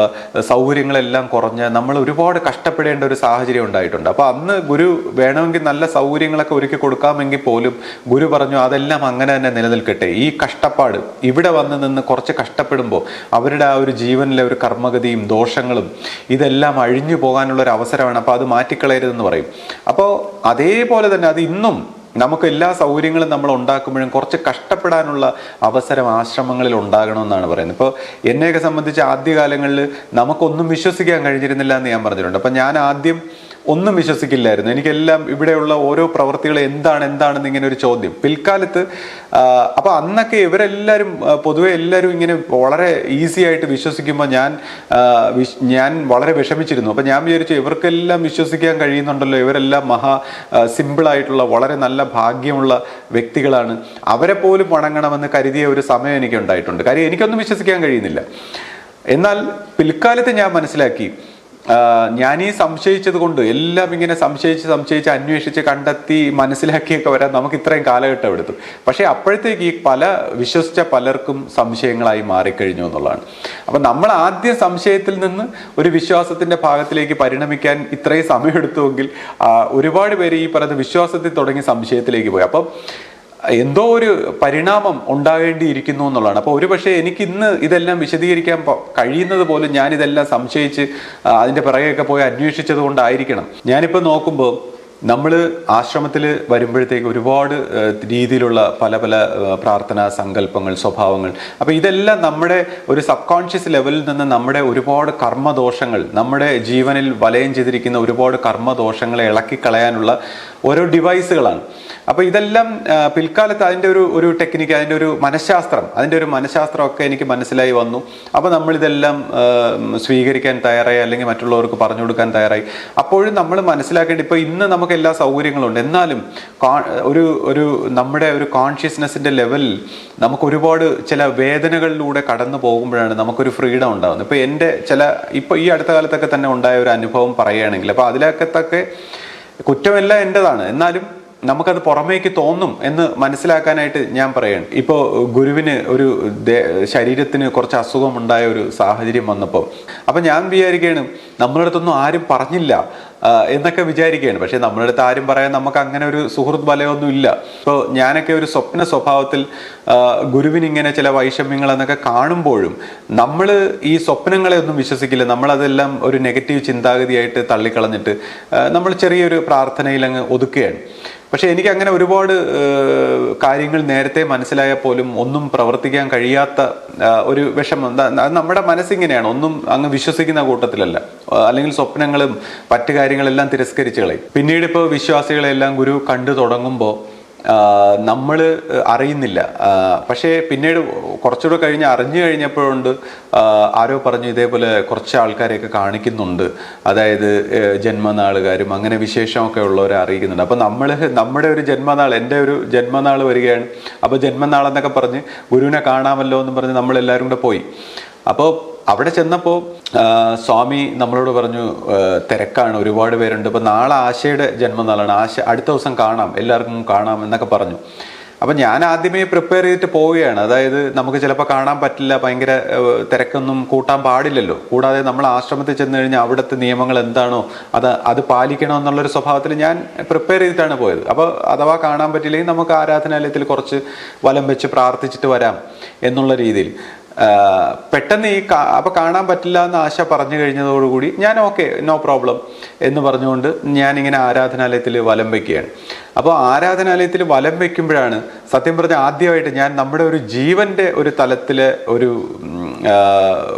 സൗകര്യങ്ങളെല്ലാം കുറഞ്ഞ് നമ്മൾ ഒരുപാട് കഷ്ടപ്പെടേണ്ട ഒരു സാഹചര്യം ഉണ്ടായിട്ടുണ്ട്. അപ്പോൾ അന്ന് ഗുരു വേണമെങ്കിൽ നല്ല സൗകര്യങ്ങളൊക്കെ ഒരുക്കി കൊടുക്കാമെങ്കിൽ പോലും ഗുരു പറഞ്ഞു അതെല്ലാം അങ്ങനെ തന്നെ നിലനിൽക്കട്ടെ. ഈ കഷ്ടപ്പാട് ഇവിടെ വന്ന് നിന്ന് കുറച്ച് കഷ്ടപ്പെടുമ്പോൾ അവരുടെ ആ ഒരു ജീവനിലെ ഒരു കർമ്മഗതിയും ദോഷങ്ങളും ഇതെല്ലാം അഴിഞ്ഞു പോകാനുള്ള ഒരു അവസരമാണ്. അപ്പോൾ അത് മാറ്റിക്കളയരുതെന്ന് പറയും. അപ്പോൾ അതേപോലെ തന്നെ അത് ഇന്നും നമുക്ക് എല്ലാ സൗകര്യങ്ങളും നമ്മൾ ഉണ്ടാക്കുമ്പോഴും കുറച്ച് കഷ്ടപ്പെടാനുള്ള അവസരം ആശ്രമങ്ങളിൽ ഉണ്ടാകണമെന്നാണ് പറയുന്നത്. ഇപ്പോൾ എന്നെയൊക്കെ സംബന്ധിച്ച് ആദ്യകാലങ്ങളിൽ നമുക്കൊന്നും വിശ്വസിക്കാൻ കഴിഞ്ഞിരുന്നില്ല എന്ന് ഞാൻ പറഞ്ഞിട്ടുണ്ട്. അപ്പം ഞാൻ ആദ്യം ഒന്നും വിശ്വസിക്കില്ലായിരുന്നു. എനിക്കെല്ലാം ഇവിടെയുള്ള ഓരോ പ്രവൃത്തികൾ എന്താണ് എന്താണെന്ന് ഇങ്ങനെ ഒരു ചോദ്യം. പിൽക്കാലത്ത് അപ്പോൾ അപ്പൊ അന്നൊക്കെ ഇവരെല്ലാവരും പൊതുവെ എല്ലാവരും ഇങ്ങനെ വളരെ ഈസി ആയിട്ട് വിശ്വസിക്കുമ്പോൾ ഞാൻ ഞാൻ വളരെ വിഷമിച്ചിരുന്നു. അപ്പോൾ ഞാൻ വിചാരിച്ചു ഇവർക്കെല്ലാം വിശ്വസിക്കാൻ കഴിയുന്നുണ്ടല്ലോ. ഇവരെല്ലാം മഹാ സിമ്പിളായിട്ടുള്ള വളരെ നല്ല ഭാഗ്യമുള്ള വ്യക്തികളാണ്. അവരെ പോലും വണങ്ങണമെന്ന് കരുതിയ ഒരു സമയം എനിക്ക് ഉണ്ടായിട്ടുണ്ട് കാര്യം എനിക്കൊന്നും വിശ്വസിക്കാൻ കഴിയുന്നില്ല. എന്നാൽ പിൽക്കാലത്ത് ഞാൻ മനസ്സിലാക്കി ഈ സംശയിച്ചത് കൊണ്ട് എല്ലാം ഇങ്ങനെ സംശയിച്ച് സംശയിച്ച് അന്വേഷിച്ച് കണ്ടെത്തി മനസ്സിലാക്കിയൊക്കെ വരാൻ നമുക്ക് ഇത്രയും കാലഘട്ടം എടുത്തു. പക്ഷേ അപ്പോഴത്തേക്ക് ഈ പല വിശ്വസിച്ച പലർക്കും സംശയങ്ങളായി മാറിക്കഴിഞ്ഞു എന്നുള്ളതാണ്. അപ്പം നമ്മൾ ആദ്യം സംശയത്തിൽ നിന്ന് ഒരു വിശ്വാസത്തിന്റെ ഭാഗത്തിലേക്ക് പരിണമിക്കാൻ ഇത്രയും സമയമെടുത്തുവെങ്കിൽ ഒരുപാട് പേര് ഈ പറയുന്ന വിശ്വാസത്തിൽ തുടങ്ങി സംശയത്തിലേക്ക് പോയി. അപ്പം എന്തോ ഒരു പരിണാമം ഉണ്ടാകേണ്ടിയിരിക്കുന്നു എന്നുള്ളതാണ്. അപ്പോൾ ഒരുപക്ഷെ എനിക്ക് ഇന്ന് ഇതെല്ലാം വിശദീകരിക്കാൻ കഴിയുന്നത് പോലും ഞാൻ ഇതെല്ലാം സംശയിച്ച് അതിന്റെ പിറകെയൊക്കെ പോയി അന്വേഷിച്ചത് കൊണ്ടായിരിക്കണം. ഞാനിപ്പോൾ നോക്കുമ്പോൾ നമ്മൾ ആശ്രമത്തിൽ വരുമ്പോഴത്തേക്ക് ഒരുപാട് രീതിയിലുള്ള പല പല പ്രാർത്ഥന സങ്കല്പങ്ങൾ സ്വഭാവങ്ങൾ. അപ്പോൾ ഇതെല്ലാം നമ്മുടെ ഒരു സബ് കോൺഷ്യസ് ലെവലിൽ നിന്ന് നമ്മുടെ ഒരുപാട് കർമ്മദോഷങ്ങൾ നമ്മുടെ ജീവനിൽ വലയം ചെയ്തിരിക്കുന്ന ഒരുപാട് കർമ്മദോഷങ്ങളെ ഇളക്കിക്കളയാനുള്ള ഓരോ ഡിവൈസുകളാണ് അപ്പോൾ ഇതെല്ലാം പിൽക്കാലത്ത് അതിന്റെ ഒരു ഒരു ടെക്നിക്ക് അതിന്റെ ഒരു മനഃശാസ്ത്രം അതിന്റെ ഒരു മനഃശാസ്ത്രമൊക്കെ എനിക്ക് മനസ്സിലായി വന്നു. അപ്പോൾ നമ്മളിതെല്ലാം സ്വീകരിക്കാൻ തയ്യാറായി അല്ലെങ്കിൽ മറ്റുള്ളവർക്ക് പറഞ്ഞു കൊടുക്കാൻ തയ്യാറായി. അപ്പോഴും നമ്മൾ മനസ്സിലാക്കേണ്ട ഇപ്പോൾ ഇന്ന് നമുക്ക് എല്ലാ സൗകര്യങ്ങളുണ്ട്. എന്നാലും ഒരു ഒരു നമ്മുടെ ഒരു കോൺഷ്യസ്നെസ്സിന്റെ ലെവലിൽ നമുക്ക് ഒരുപാട് ചില വേദനകളിലൂടെ കടന്നു പോകുമ്പോഴാണ് നമുക്കൊരു ഫ്രീഡം ഉണ്ടാകുന്നത് ഇപ്പോൾ എന്റെ ചില ഇപ്പോൾ ഈ അടുത്ത കാലത്തൊക്കെ തന്നെ ഉണ്ടായ ഒരു അനുഭവം പറയുകയാണെങ്കിൽ അപ്പോൾ അതിലൊക്കത്തൊക്കെ കുറ്റമെല്ലാം എന്റെതാണ് എന്നാലും നമുക്കത് പുറമേക്ക് തോന്നും എന്ന് മനസ്സിലാക്കാനായിട്ട് ഞാൻ പറയാണ്. ഇപ്പോൾ ഗുരുവിന് ഒരു ശരീരത്തിന് കുറച്ച് അസുഖമുണ്ടായ ഒരു സാഹചര്യം വന്നപ്പോൾ അപ്പം ഞാൻ വിചാരിക്കുകയാണ് നമ്മളടുത്തൊന്നും ആരും പറഞ്ഞില്ല. എന്നൊക്കെ വിചാരിക്കുകയാണ്. പക്ഷെ നമ്മുടെ അടുത്ത് ആരും പറയാൻ നമുക്ക് അങ്ങനെ ഒരു സുഹൃത്ത് ബലമൊന്നും ഇല്ല. ഇപ്പോൾ ഞാനൊക്കെ ഒരു സ്വപ്ന സ്വഭാവത്തിൽ ഗുരുവിനിങ്ങനെ ചില വൈഷമ്യങ്ങൾ എന്നൊക്കെ കാണുമ്പോഴും നമ്മൾ ഈ സ്വപ്നങ്ങളെ ഒന്നും വിശ്വസിക്കില്ല. നമ്മളതെല്ലാം ഒരു നെഗറ്റീവ് ചിന്താഗതിയായിട്ട് തള്ളിക്കളഞ്ഞിട്ട് നമ്മൾ ചെറിയൊരു പ്രാർത്ഥനയിൽ അങ്ങ് ഒതുക്കുകയാണ്. പക്ഷെ എനിക്ക് അങ്ങനെ ഒരുപാട് കാര്യങ്ങൾ നേരത്തെ മനസ്സിലായാൽ പോലും ഒന്നും പ്രവർത്തിക്കാൻ കഴിയാത്ത ഒരു വിഷമം. നമ്മുടെ മനസ്സിങ്ങനെയാണ്. ഒന്നും അങ്ങ് വിശ്വസിക്കുന്ന കൂട്ടത്തിലല്ല. അല്ലെങ്കിൽ സ്വപ്നങ്ങളും മറ്റു കാര്യങ്ങളെല്ലാം തിരസ്കരിച്ച് കളയും. പിന്നീട് ഇപ്പോൾ വിശ്വാസികളെല്ലാം ഗുരു കണ്ടു തുടങ്ങുമ്പോൾ നമ്മൾ അറിയുന്നില്ല. പക്ഷേ പിന്നീട് കുറച്ചുകൂടെ കഴിഞ്ഞ് അറിഞ്ഞു കഴിഞ്ഞപ്പോഴുണ്ട് ആരോ പറഞ്ഞു ഇതേപോലെ കുറച്ച് ആൾക്കാരെയൊക്കെ കാണിക്കുന്നുണ്ട്. അതായത് ജന്മനാളുകാരും അങ്ങനെ വിശേഷമൊക്കെ ഉള്ളവരെ അറിയിക്കുന്നുണ്ട്. അപ്പോൾ നമ്മൾ നമ്മുടെ ഒരു ജന്മനാൾ എന്റെ ഒരു ജന്മനാൾ വരികയാണ്. അപ്പോൾ ജന്മനാളെന്നൊക്കെ പറഞ്ഞ് ഗുരുവിനെ കാണാമല്ലോ എന്ന് പറഞ്ഞ് നമ്മളെല്ലാവരും കൂടെ പോയി. അപ്പോൾ അവിടെ ചെന്നപ്പോൾ സ്വാമി നമ്മളോട് പറഞ്ഞു തിരക്കാണ് ഒരുപാട് പേരുണ്ട്. ഇപ്പം നാളെ ആശയുടെ ജന്മനാളാണ്. ആശ അടുത്ത ദിവസം കാണാം. എല്ലാവർക്കും കാണാം എന്നൊക്കെ പറഞ്ഞു. അപ്പം ഞാൻ ആദ്യമേ പ്രിപ്പയർ ചെയ്തിട്ട് പോവുകയാണ്. അതായത് നമുക്ക് ചിലപ്പോൾ കാണാൻ പറ്റില്ല ഭയങ്കര തിരക്കൊന്നും കൂട്ടാൻ പാടില്ലല്ലോ. കൂടാതെ നമ്മൾ ആശ്രമത്തിൽ ചെന്ന് കഴിഞ്ഞാൽ അവിടുത്തെ നിയമങ്ങൾ എന്താണോ അത് അത് പാലിക്കണം എന്നുള്ളൊരു സ്വഭാവത്തിൽ ഞാൻ പ്രിപ്പയർ ചെയ്തിട്ടാണ് പോയത്. അപ്പോൾ അഥവാ കാണാൻ പറ്റില്ലെങ്കിൽ നമുക്ക് ആരാധനാലയത്തിൽ കുറച്ച് വലം വെച്ച് പ്രാർത്ഥിച്ചിട്ട് വരാം എന്നുള്ള രീതിയിൽ. പെട്ടെന്ന് ഈ അപ്പോൾ അപ്പൊ കാണാൻ പറ്റില്ല എന്ന് ആശ പറഞ്ഞു കഴിഞ്ഞതോടുകൂടി ഞാൻ ഓക്കെ നോ പ്രോബ്ലം എന്ന് പറഞ്ഞുകൊണ്ട് ഞാൻ ഇങ്ങനെ ആരാധനാലയത്തിൽ വലം വയ്ക്കുകയാണ് അപ്പോൾ ആരാധനാലയത്തിൽ വലം വയ്ക്കുമ്പോഴാണ് സത്യം പറഞ്ഞ ആദ്യമായിട്ട് ഞാൻ നമ്മുടെ ഒരു ജീവന്റെ ഒരു തലത്തിലെ ഒരു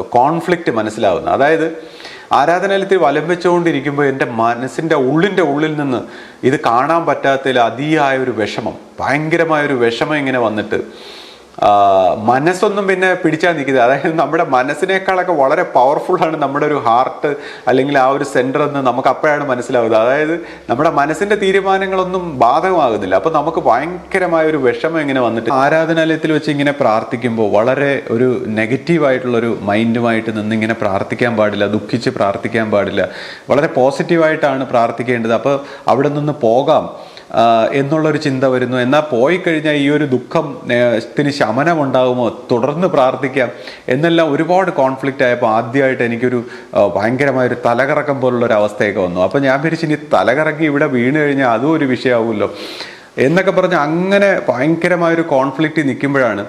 കോൺഫ്ലിക്റ്റ് മനസ്സിലാവുന്നത്. അതായത് ആരാധനാലയത്തിൽ വലം വെച്ചുകൊണ്ടിരിക്കുമ്പോൾ എന്റെ മനസ്സിന്റെ ഉള്ളിന്റെ ഉള്ളിൽ നിന്ന് ഇത് കാണാൻ പറ്റാത്തതിൽ അതിയായ ഒരു വിഷമം ഭയങ്കരമായ ഒരു വിഷമം ഇങ്ങനെ വന്നിട്ട് മനസ്സൊന്നും പിന്നെ പിടിച്ചാൽ നിൽക്കുന്നത് അതായത് നമ്മുടെ മനസ്സിനേക്കാളൊക്കെ വളരെ പവർഫുള്ളാണ് നമ്മുടെ ഒരു ഹാർട്ട് അല്ലെങ്കിൽ ആ ഒരു സെന്റർ എന്ന് നമുക്ക് അപ്പോഴാണ് മനസ്സിലാവുന്നത്. അതായത് നമ്മുടെ മനസ്സിന്റെ തീരുമാനങ്ങളൊന്നും ബാധകമാകുന്നില്ല. അപ്പോൾ നമുക്ക് ഭയങ്കരമായ ഒരു വിഷമം ഇങ്ങനെ വന്നിട്ട് ആരാധനാലയത്തിൽ വെച്ച് ഇങ്ങനെ പ്രാർത്ഥിക്കുമ്പോൾ വളരെ ഒരു നെഗറ്റീവായിട്ടുള്ളൊരു മൈൻഡുമായിട്ട് നിന്ന് ഇങ്ങനെ പ്രാർത്ഥിക്കാൻ പാടില്ല ദുഃഖിച്ച് പ്രാർത്ഥിക്കാൻ പാടില്ല. വളരെ പോസിറ്റീവായിട്ടാണ് പ്രാർത്ഥിക്കേണ്ടത്. അപ്പോൾ അവിടെ നിന്ന് പോകാം. എന്നുള്ളൊരു ചിന്ത വരുന്നു. എന്നാൽ പോയി കഴിഞ്ഞാൽ ഈ ഒരു ദുഃഖം ത്തിന് ശമനം ഉണ്ടാകുമോ തുടർന്ന് പ്രാർത്ഥിക്കാം. എന്നെല്ലാം ഒരുപാട് കോൺഫ്ലിക്റ്റ് ആയപ്പോൾ ആദ്യമായിട്ട് എനിക്കൊരു ഭയങ്കരമായൊരു തലകറക്കം പോലുള്ളൊരു അവസ്ഥയൊക്കെ വന്നു. അപ്പോൾ ഞാൻ വിചാരിച്ചു ഇനി തലകറക്കി ഇവിടെ വീണ് കഴിഞ്ഞാൽ അതും ഒരു വിഷയമാവുമല്ലോ. എന്നൊക്കെ പറഞ്ഞ് അങ്ങനെ ഭയങ്കരമായൊരു കോൺഫ്ലിക്റ്റ് നിൽക്കുമ്പോഴാണ്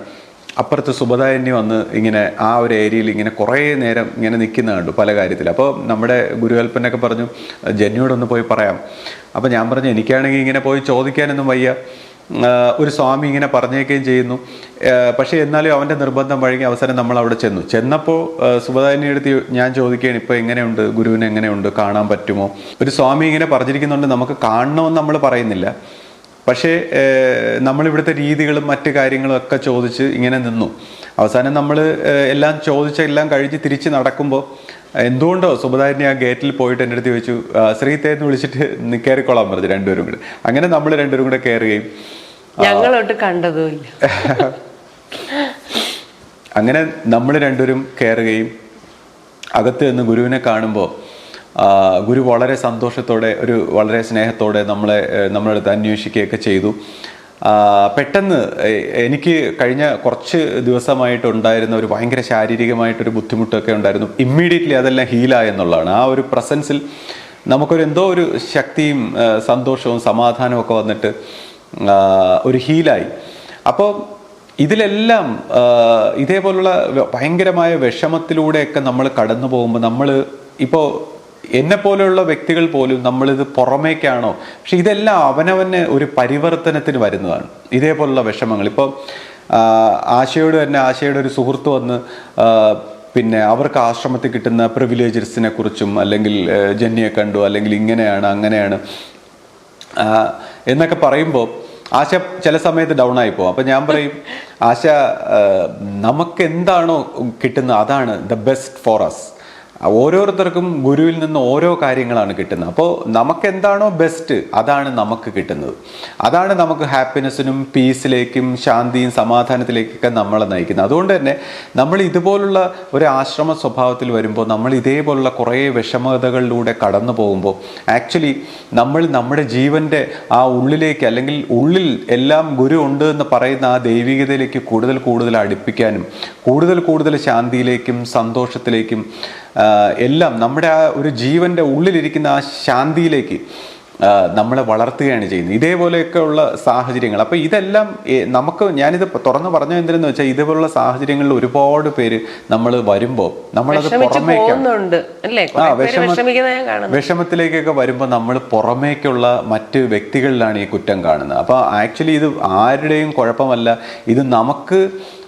അപ്പുറത്ത് സുബതായന്യം വന്ന് ഇങ്ങനെ ആ ഒരു ഏരിയയിൽ ഇങ്ങനെ കുറേ നേരം ഇങ്ങനെ നിൽക്കുന്ന കണ്ടു പല കാര്യത്തിൽ. അപ്പോൾ നമ്മുടെ ഗുരുകൽപ്പനൊക്കെ പറഞ്ഞു ജന്നിയോടൊന്ന് പോയി പറയാം. അപ്പോൾ ഞാൻ പറഞ്ഞു എനിക്കാണെങ്കിൽ ഇങ്ങനെ പോയി ചോദിക്കാനൊന്നും വയ്യ. ഒരു സ്വാമി ഇങ്ങനെ പറഞ്ഞേക്കുകയും ചെയ്യുന്നു. പക്ഷേ എന്നാലും അവന്റെ നിർബന്ധം വഴങ്ങി അവസരം നമ്മൾ അവിടെ ചെന്നു. ചെന്നപ്പോൾ സുബദായനെ എടുത്ത് ഞാൻ ചോദിക്കുകയാണ് ഇപ്പോൾ എങ്ങനെയുണ്ട്? ഗുരുവിന് എങ്ങനെയുണ്ട്? കാണാൻ പറ്റുമോ? ഒരു സ്വാമി ഇങ്ങനെ പറഞ്ഞിരിക്കുന്നുണ്ട് നമുക്ക് കാണണമെന്ന് നമ്മൾ പറയുന്നില്ല. പക്ഷേ നമ്മളിവിടുത്തെ രീതികളും മറ്റ് കാര്യങ്ങളും ഒക്കെ ചോദിച്ച് ഇങ്ങനെ നിന്നു. അവസാനം നമ്മൾ എല്ലാം ചോദിച്ച എല്ലാം കഴിഞ്ഞ് തിരിച്ച് നടക്കുമ്പോൾ എന്തുകൊണ്ടോ സുബദാരിനെ ആ ഗേറ്റിൽ പോയിട്ട് എന്റെ അടുത്ത് ചോദിച്ചു "ആ, ശ്രീത്തെ എന്ന് വിളിച്ചിട്ട് കയറിക്കൊള്ളാൻ പറഞ്ഞു രണ്ടുപേരും കൂടെ. അങ്ങനെ നമ്മൾ രണ്ടുപേരും കൂടെ കയറുകയും ഞങ്ങളോട്ട് കണ്ടതുമില്ല അങ്ങനെ നമ്മൾ രണ്ടുപേരും കയറുകയും അകത്ത് നിന്ന് ഗുരുവിനെ കാണുമ്പോൾ ഗുരു വളരെ സന്തോഷത്തോടെ ഒരു വളരെ സ്നേഹത്തോടെ നമ്മളെ നമ്മുടെ അടുത്ത് അന്വേഷിക്കുകയൊക്കെ ചെയ്തു. പെട്ടെന്ന് എനിക്ക് കഴിഞ്ഞ കുറച്ച് ദിവസമായിട്ട് ഉണ്ടായിരുന്ന ഒരു ഭയങ്കര ശാരീരികമായിട്ടൊരു ബുദ്ധിമുട്ടൊക്കെ ഉണ്ടായിരുന്നു. ഇമ്മീഡിയറ്റ്ലി അതെല്ലാം ഹീലായ എന്നുള്ളതാണ്. ആ ഒരു പ്രസൻസിൽ നമുക്കൊരു എന്തോ ഒരു ശക്തിയും സന്തോഷവും സമാധാനവും ഒക്കെ വന്നിട്ട് ഒരു ഹീലായി അപ്പോൾ ഇതിലെല്ലാം ഇതേപോലുള്ള ഭയങ്കരമായ വിഷമത്തിലൂടെയൊക്കെ നമ്മൾ കടന്നു പോകുമ്പോൾ നമ്മൾ ഇപ്പോൾ എന്നെ പോലെയുള്ള വ്യക്തികൾ പോലും നമ്മളിത് പുറമേക്കാണോ? പക്ഷെ ഇതെല്ലാം അവനവന് ഒരു പരിവർത്തനത്തിന് വരുന്നതാണ്. ഇതേപോലുള്ള വിഷമങ്ങൾ. ഇപ്പോൾ ആശയോട് തന്നെ ആശയുടെ ഒരു സുഹൃത്ത് വന്ന് പിന്നെ അവർക്ക് ആശ്രമത്തിൽ കിട്ടുന്ന പ്രിവിലേജസിനെ കുറിച്ചും അല്ലെങ്കിൽ ജന്നിയെ കണ്ടു അല്ലെങ്കിൽ ഇങ്ങനെയാണ് അങ്ങനെയാണ് എന്നൊക്കെ പറയുമ്പോൾ ആശ ചില സമയത്ത് ഡൗൺ ആയി പോകും. അപ്പം ഞാൻ പറയും ആശ നമുക്ക് എന്താണോ കിട്ടുന്നത്? അതാണ് ദ ബെസ്റ്റ് ഫോർ അസ് ഓരോരുത്തർക്കും ഗുരുവിൽ നിന്ന് ഓരോ കാര്യങ്ങളാണ് കിട്ടുന്നത്. അപ്പോൾ നമുക്ക് എന്താണോ ബെസ്റ്റ് അതാണ് നമുക്ക് കിട്ടുന്നത്. അതാണ് നമുക്ക് ഹാപ്പിനെസ്സിനും പീസിലേക്കും ശാന്തിയും സമാധാനത്തിലേക്കൊക്കെ നമ്മളെ നയിക്കുന്നത്. അതുകൊണ്ട് തന്നെ നമ്മൾ ഇതുപോലുള്ള ഒരു ആശ്രമ സ്വഭാവത്തിൽ വരുമ്പോൾ നമ്മൾ ഇതേപോലുള്ള കുറേ വിഷമതകളിലൂടെ കടന്നു പോകുമ്പോൾ ആക്ച്വലി നമ്മൾ നമ്മുടെ ജീവന്റെ ആ ഉള്ളിലേക്ക് അല്ലെങ്കിൽ ഉള്ളിൽ എല്ലാം ഗുരു ഉണ്ട് എന്ന് പറയുന്ന ആ ദൈവികതയിലേക്ക് കൂടുതൽ കൂടുതൽ അടുപ്പിക്കാനും കൂടുതൽ കൂടുതൽ ശാന്തിയിലേക്കും സന്തോഷത്തിലേക്കും എല്ലാം നമ്മുടെ ആ ഒരു ജീവന്റെ ഉള്ളിലിരിക്കുന്ന ആ ശാന്തിയിലേക്ക് നമ്മളെ വളർത്തുകയാണ് ചെയ്യുന്നത്. ഇതേപോലെയൊക്കെ ഉള്ള സാഹചര്യങ്ങൾ. അപ്പോൾ ഇതെല്ലാം നമുക്ക് ഞാനിത് തുറന്നു പറഞ്ഞു എന്തിനെന്ന് വെച്ചാൽ ഇതേപോലുള്ള സാഹചര്യങ്ങളിൽ ഒരുപാട് പേര് നമ്മൾ വരുമ്പോൾ നമ്മളത് പുറമേക്കാണ് വിഷമത്തിലേക്കൊക്കെ വരുമ്പോൾ നമ്മൾ പുറമേക്കുള്ള മറ്റ് വ്യക്തികളിലാണ് ഈ കുറ്റം കാണുന്നത്. അപ്പോൾ ആക്ച്വലി ഇത് ആരുടെയും കുഴപ്പമല്ല. ഇത് നമുക്ക്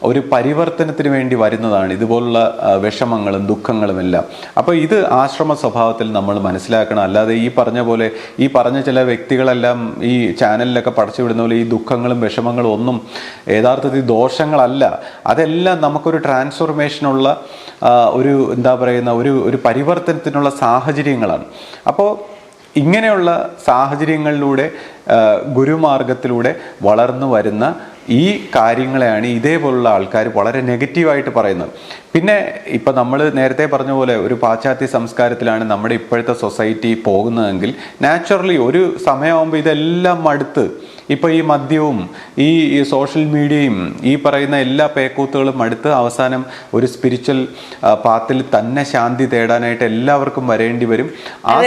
ഒരു പരിവർത്തനത്തിന് വേണ്ടി വരുന്നതാണ് ഇതുപോലുള്ള വിഷമങ്ങളും ദുഃഖങ്ങളും എല്ലാം. അപ്പോൾ ഇത് ആശ്രമ സ്വഭാവത്തിൽ നമ്മൾ മനസ്സിലാക്കണം. അല്ലാതെ ഈ പറഞ്ഞ പോലെ ഈ പറഞ്ഞ ചില വ്യക്തികളെല്ലാം ഈ ചാനലിലൊക്കെ പടച്ചു വിടുന്ന പോലെ ഈ ദുഃഖങ്ങളും വിഷമങ്ങളും ഒന്നും യഥാർത്ഥത്തിൽ ദോഷങ്ങളല്ല. അതെല്ലാം നമുക്കൊരു ട്രാൻസ്ഫോർമേഷനുള്ള ഒരു എന്താ പറയുന്ന ഒരു ഒരു പരിവർത്തനത്തിനുള്ള സാഹചര്യങ്ങളാണ്. അപ്പോൾ ഇങ്ങനെയുള്ള സാഹചര്യങ്ങളിലൂടെ ഗുരുമാർഗത്തിലൂടെ വളർന്നു വരുന്ന ഈ കാര്യങ്ങളെയാണ് ഇതേപോലുള്ള ആൾക്കാർ വളരെ നെഗറ്റീവായിട്ട് പറയുന്നത്. പിന്നെ ഇപ്പം നമ്മൾ നേരത്തെ പറഞ്ഞ പോലെ ഒരു പാശ്ചാത്യ സംസ്കാരത്തിലാണ് നമ്മുടെ ഇപ്പോഴത്തെ സൊസൈറ്റി പോകുന്നതെങ്കിൽ നാച്ചുറലി ഒരു സമയമാകുമ്പോൾ ഇതെല്ലാം മടുത്ത് ഇപ്പോൾ ഈ മദ്യവും ഈ സോഷ്യൽ മീഡിയയും ഈ പറയുന്ന എല്ലാ പേക്കൂത്തുകളും അടുത്ത് അവസാനം ഒരു സ്പിരിച്വൽ പാത്തിൽ തന്നെ ശാന്തി തേടാനായിട്ട് എല്ലാവർക്കും വരേണ്ടി വരും.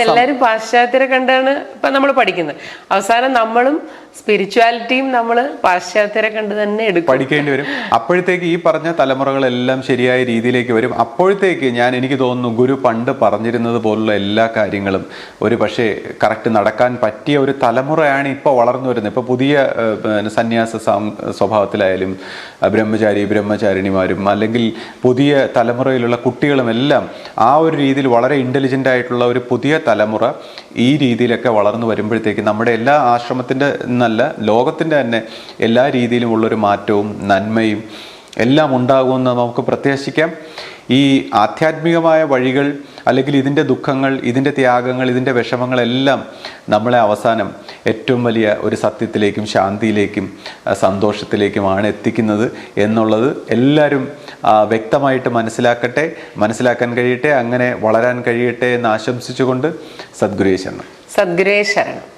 എല്ലാവരും പാശ്ചാത്യരെ കണ്ടാണ് ഇപ്പം നമ്മൾ പഠിക്കുന്നത്. അവസാനം നമ്മളും സ്പിരിച്വാലിറ്റിയും നമ്മൾ പാശ്ചാത്യരെ കണ്ട് തന്നെ എടുക്കും. പഠിക്കേണ്ടി വരും. അപ്പോഴത്തേക്ക് ഈ പറഞ്ഞ തലമുറകളെല്ലാം ശരിയായ രീതിയിലേക്ക് വരും. അപ്പോഴത്തേക്ക് ഞാൻ എനിക്ക് തോന്നുന്നു ഗുരു പണ്ട് പറഞ്ഞിരുന്നത് പോലുള്ള എല്ലാ കാര്യങ്ങളും ഒരു പക്ഷേ കറക്റ്റ് നടക്കാൻ പറ്റിയ ഒരു തലമുറയാണ് ഇപ്പോൾ വളർന്നു വരുന്നത്. ഇപ്പോൾ പുതിയ സന്യാസ സ്വഭാവത്തിലായാലും ബ്രഹ്മചാരി ബ്രഹ്മചാരിണിമാരും അല്ലെങ്കിൽ പുതിയ തലമുറയിലുള്ള കുട്ടികളും എല്ലാം ആ ഒരു രീതിയിൽ വളരെ ഇന്റലിജന്റ് ആയിട്ടുള്ള ഒരു പുതിയ തലമുറ ഈ രീതിയിലൊക്കെ വളർന്നു വരുമ്പോഴത്തേക്ക് നമ്മുടെ എല്ലാ ആശ്രമത്തിന്റെ എന്നല്ല ലോകത്തിന്റെ തന്നെ എല്ലാ രീതിയിലും ഉള്ളൊരു മാറ്റവും നന്മയും എല്ലാം ഉണ്ടാകുമെന്ന് നമുക്ക് പ്രത്യാശിക്കാം. ഈ ആധ്യാത്മികമായ വഴികൾ അല്ലെങ്കിൽ ഇതിന്റെ ദുഃഖങ്ങൾ ഇതിന്റെ ത്യാഗങ്ങൾ ഇതിന്റെ വിഷമങ്ങളെല്ലാം നമ്മളെ അവസാനം ഏറ്റവും വലിയ ഒരു സത്യത്തിലേക്കും ശാന്തിയിലേക്കും സന്തോഷത്തിലേക്കുമാണ് എത്തിക്കുന്നത് എന്നുള്ളത് എല്ലാവരും വ്യക്തമായിട്ട് മനസ്സിലാക്കട്ടെ. മനസ്സിലാക്കാൻ കഴിയട്ടെ അങ്ങനെ വളരാൻ കഴിയട്ടെ എന്ന് ആശംസിച്ചുകൊണ്ട് സദ്ഗുരേശ് എന്ന് സദ്ഗുരേ ശരണം.